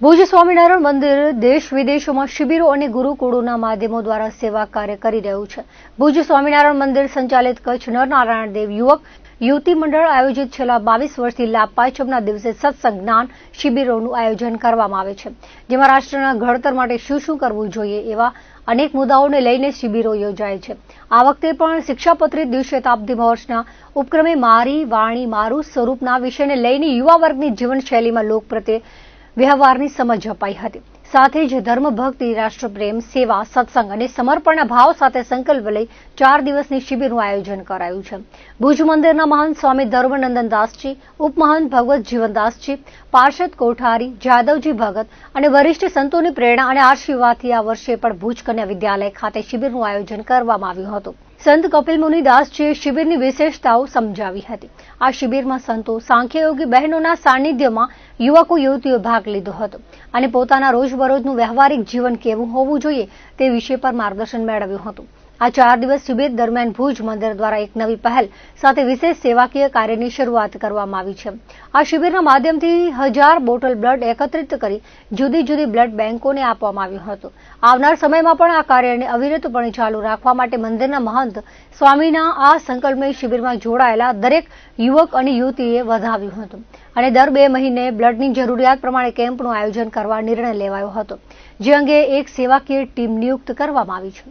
ભુજ સ્વામિનારાયણ મંદિર દેશ વિદેશોમાં શિબિરો અને ગુરુકુળોના માધ્યમો દ્વારા સેવા કાર્ય કરી રહ્યું છે. ભુજ સ્વામિનારાયણ મંદિર સંચાલિત કચ્છ નરનારાયણ દેવ યુવક યુવતી મંડળ આયોજિત છેલ્લા બાવીસ વર્ષથી લાભ પાંચમના દિવસે સત્સંગ જ્ઞાન શિબિરોનું આયોજન કરવામાં આવે છે. જેમાં રાષ્ટ્રના ઘડતર માટે શું શું કરવું જોઈએ એવા અનેક મુદ્દાઓને લઈને શિબિરો યોજાય છે. આ વખતે પણ શિક્ષાપત્રી દ્વિશતાબ્દી વર્ષના ઉપક્રમે મારી વાણી મારું સ્વરૂપના વિષયને લઈને યુવા વર્ગની જીવનશૈલીમાં લોક પ્રત્યે વ્યવહારની સમજ અપાઈ હતી. સાથે જ ધર્મ ભક્તિ રાષ્ટ્રપ્રેમ, સેવા, સત્સંગ અને સમર્પણના ભાવ સાથે સંકલ્પ લઈ ચાર દિવસની શિબિરનું આયોજન કરાયું છે. ભુજ મંદિરના મહંત સ્વામી ધર્મનંદન દાસજી ઉપમહંત ભગવત જીવનદાસજી, પાર્ષદ કોઠારી, જાદવજી ભગત અને વરિષ્ઠ સંતોની પ્રેરણા અને આશીર્વાદથી આ વર્ષે પણ ભુજ કન્યા વિદ્યાલય ખાતે શિબિરનું આયોજન કરવામાં આવ્યું હતું. સંત કપિલ મુનિદાસજીએ શિબિરની વિશેષતાઓ સમજાવી હતી. આ શિબિરમાં સંતો સાંખ્યયોગી બહેનોના સાનિધ્યમાં યુવકો યુવતીઓ ભાગ લીધો હતો અને પોતાના રોજબરોજનું વ્યવહારિક જીવન કેવું હોવું જોઈએ તે વિષય પર માર્ગદર્શન મેળવ્યું હતું. આ ચાર દિવસ શિબિર દરમિયાન ભુજ મંદિર દ્વારા એક નવી પહેલ સાથે વિશેષ સેવાકીય કાર્યની શરૂઆત કરવામાં આવી છે. આ શિબિરના માધ્યમથી હજાર બોટલ બ્લડ એકત્રિત કરી જુદી જુદી બ્લડ બેંકોને આપવામાં આવ્યું હતું. આવનાર સમયમાં પણ આ કાર્યને અવિરતપણે ચાલુ રાખવા માટે મંદિરના મહંત સ્વામીના આ સંકલ્પમય શિબિરમાં જોડાયેલા દરેક યુવક અને યુવતીએ વધાવ્યું હતું અને દર બે મહિને બ્લડની જરૂરિયાત પ્રમાણે કેમ્પનું આયોજન કરવા નિર્ણય લેવાયો હતો. જે અંગે એક સેવાકીય ટીમ નિયુક્ત કરવામાં આવી છે.